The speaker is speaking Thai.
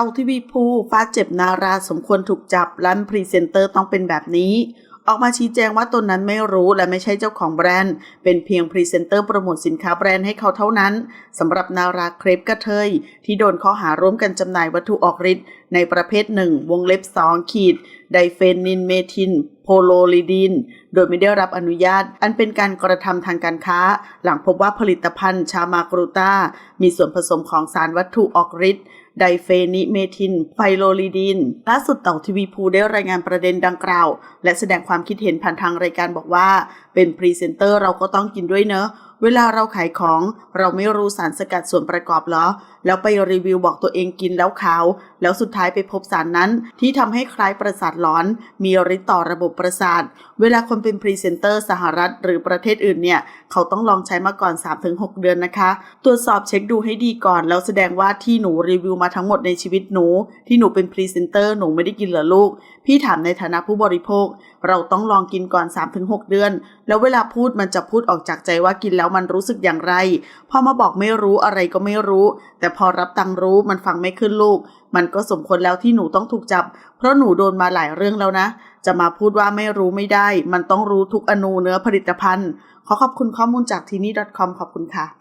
ต้าทีวีพูฟาดเจ็บนาราสมควรถูกจับร้านพรีเซนเตอร์ต้องเป็นแบบนี้ ออกมาชี้แจงว่าตนนั้นไม่รู้และไม่ใช่เจ้าของแบรนด์ เป็นเพียงพรีเซนเตอร์โปรโมทสินค้าแบรนด์ให้เขาเท่านั้นสำหรับนาราเครปกระเทย ที่โดนข้อหาร่วมกันจำหน่ายวัตถุออกฤทธิ์ในประเภทหนึ่งวงเล็บ2ขีด ไดเฟนินเมทิน โพโลลิดิน โดยไม่ได้รับอนุญาต อันเป็นการกระทำทางการค้า หลังพบว่าผลิตภัณฑ์ชามากรูตามีส่วนผสมของสารวัตถุออกฤทธิ์ไดเฟนิเมทิน ไฟโลลิดินล่าสุดเต่าทีวีพูได้รายงานประเด็นดังกล่าว และแสดงความคิดเห็นผ่านทางรายการบอกว่า เป็นพรีเซนเตอร์เราก็ต้องกินด้วยเนอะ เวลาเราขายของ เราไม่รู้สารสกัดส่วนประกอบเหรอ แล้วไปรีวิวบอกตัวเองกินแล้วขาว แล้วสุดท้ายไปพบสารนั้นที่ทำให้คล้ายประสาทหลอน มีฤทธิ์ต่อระบบประสาท เวลาคนเป็นพรีเซนเตอร์สหรัฐหรือประเทศอื่นเนี่ย เขาต้องลองใช้มาก่อน 3-6 เดือนนะคะ ตรวจสอบเช็คดูให้ดีก่อน แล้วแสดงว่าที่หนูรีวิวมาทั้งหมดในชีวิตหนู ที่หนูเป็นพรีเซนเตอร์หนูไม่ได้กินเหรอลูก พี่ถามในฐานะผู้บริโภค เราต้องลองกินก่อน 3-6 เดือน แล้วเวลาพูดมันจะพูดออกจากใจว่ากินแล้วมันรู้สึกอย่างไร พอมาบอกไม่รู้อะไรก็ไม่รู้ แต่พอรับตังรู้มันฟังไม่ขึ้นลูก มันก็สมควรแล้วที่หนูต้องถูกจับ เพราะหนูโดนมาหลายเรื่องแล้วนะ จะมาพูดว่าไม่รู้ไม่ได้ มันต้องรู้ทุกอนูเนื้อผลิตภัณฑ์ ขอขอบคุณข้อมูลจากทีนี่ .com ขอบคุณค่ะ